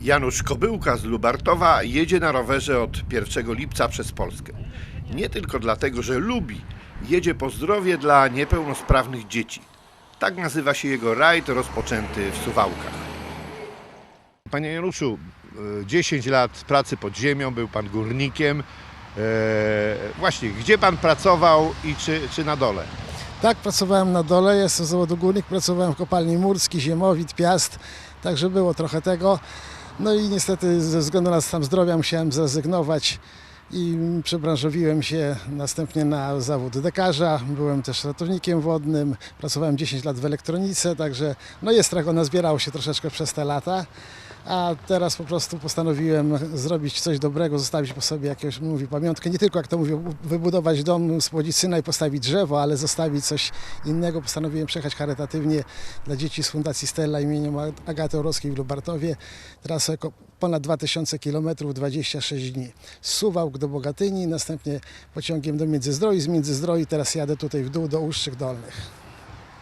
Janusz Kobyłka z Lubartowa jedzie na rowerze od 1 lipca przez Polskę. Nie tylko dlatego, że lubi, jedzie po zdrowie dla niepełnosprawnych dzieci. Tak nazywa się jego rajd rozpoczęty w Suwałkach. Panie Januszu, e, 10 lat pracy pod ziemią, był pan górnikiem. E, właśnie, gdzie pan pracował i czy, czy na dole? Tak, pracowałem na dole, jestem z zawodu górnik, pracowałem w kopalni Murski, Ziemowit, Piast, także było trochę tego. No i niestety ze względu na stan zdrowia musiałem zrezygnować i przebranżowiłem się następnie na zawód dekarza. Byłem też ratownikiem wodnym, pracowałem 10 lat w elektronice, także no jest trochę, nazbierało się troszeczkę przez te lata. A teraz po prostu postanowiłem zrobić coś dobrego, zostawić po sobie jakąś, mówi, pamiątkę, nie tylko jak to mówią, wybudować dom, spłodzić syna i postawić drzewo, ale zostawić coś innego. Postanowiłem przejechać charytatywnie dla dzieci z Fundacji Stella imieniem Agaty Orowskiej w Lubartowie. Trasę ko- ponad 2000 km, 26 dni. Z Suwałk do Bogatyni, następnie pociągiem do Międzyzdroi, z Międzyzdroi teraz jadę tutaj w dół do Uszczyk Dolnych.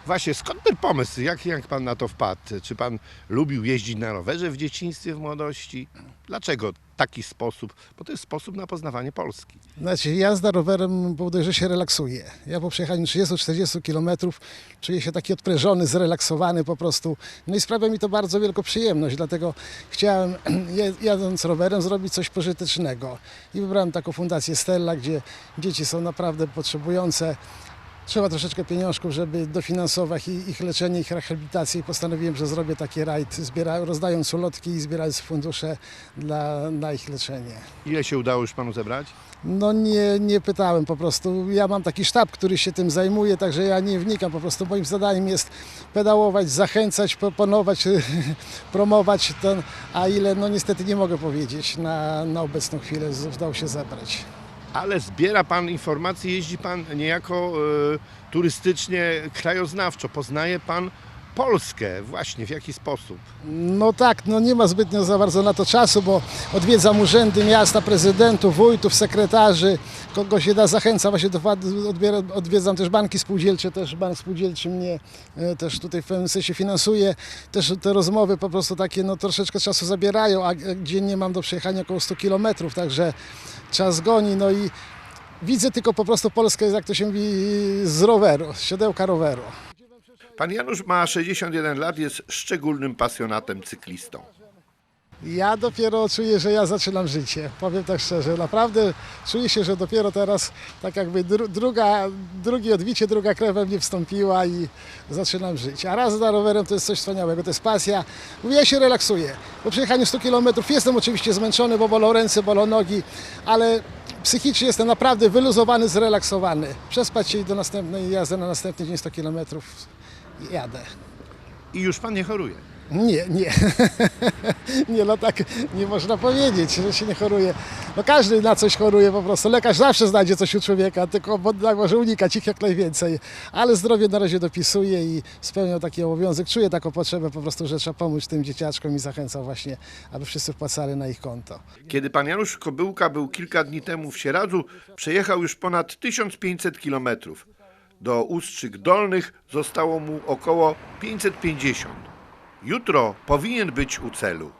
Właśnie, skąd ten pomysł? Jak, jak pan na to wpadł? Czy pan lubił jeździć na rowerze w dzieciństwie, w młodości? Dlaczego taki sposób? Bo to jest sposób na poznawanie Polski. Znaczy, jazda rowerem powoduje, że się relaksuje. Ja po przejechaniu 30-40 km czuję się taki odprężony, zrelaksowany po prostu. No i sprawia mi to bardzo wielką przyjemność, dlatego chciałem jadąc rowerem zrobić coś pożytecznego. I wybrałem taką fundację Stella, gdzie dzieci są naprawdę potrzebujące. Trzeba troszeczkę pieniążków, żeby dofinansować ich, ich leczenie, ich rehabilitację i postanowiłem, że zrobię taki rajd, zbiera, rozdając ulotki i zbierając fundusze dla, na ich leczenie. Ile się udało już panu zebrać? No nie, nie pytałem po prostu. Ja mam taki sztab, który się tym zajmuje, także ja nie wnikam. Po prostu moim zadaniem jest pedałować, zachęcać, proponować, promować ten, a ile, no niestety nie mogę powiedzieć na, na obecną chwilę udało się zebrać. Ale zbiera pan informacje, jeździ pan niejako e, turystycznie, krajoznawczo. Poznaje pan Polskę. Właśnie, w jaki sposób? No tak, no nie ma zbytnio za bardzo na to czasu, bo odwiedzam urzędy miasta, prezydentów, wójtów, sekretarzy, kogo się da zachęcam, właśnie do, odwiedzam też banki spółdzielcze, też bank spółdzielczy mnie e, też tutaj w pewnym sensie finansuje, też te rozmowy po prostu takie no troszeczkę czasu zabierają, a a dziennie mam do przejechania około 100 kilometrów, także czas goni, no i widzę tylko po prostu Polskę, jak to się mówi, z roweru, z siodełka roweru. Pan Janusz ma 61 lat, jest szczególnym pasjonatem cyklistą. Ja dopiero czuję, że ja zaczynam życie. Powiem tak szczerze, naprawdę czuję się, że dopiero teraz tak jakby dru, druga, drugie odbicie, druga krew we mnie wstąpiła i zaczynam żyć. A raz za rowerem to jest coś wspaniałego, to jest pasja. Mówię, ja się relaksuję. Po przejechaniu 100 km jestem oczywiście zmęczony, bo bolą ręce, bolą nogi, ale psychicznie jestem naprawdę wyluzowany, zrelaksowany. Przespać się i do następnej jazdy na następny dzień 100 km jadę. I już pan nie choruje. Nie, nie. nie, no tak nie można powiedzieć, że się nie choruje. No każdy na coś choruje po prostu. Lekarz zawsze znajdzie coś u człowieka, tylko tak może unikać ich jak najwięcej. Ale zdrowie na razie dopisuje i spełniał taki obowiązek. Czuję taką potrzebę po prostu, że trzeba pomóc tym dzieciaczkom i zachęcał właśnie, aby wszyscy wpłacali na ich konto. Kiedy pan Janusz Kobyłka był kilka dni temu w Sieradzu, przejechał już ponad 1500 kilometrów. Do Ustrzyk Dolnych zostało mu około 550. Jutro powinien być u celu.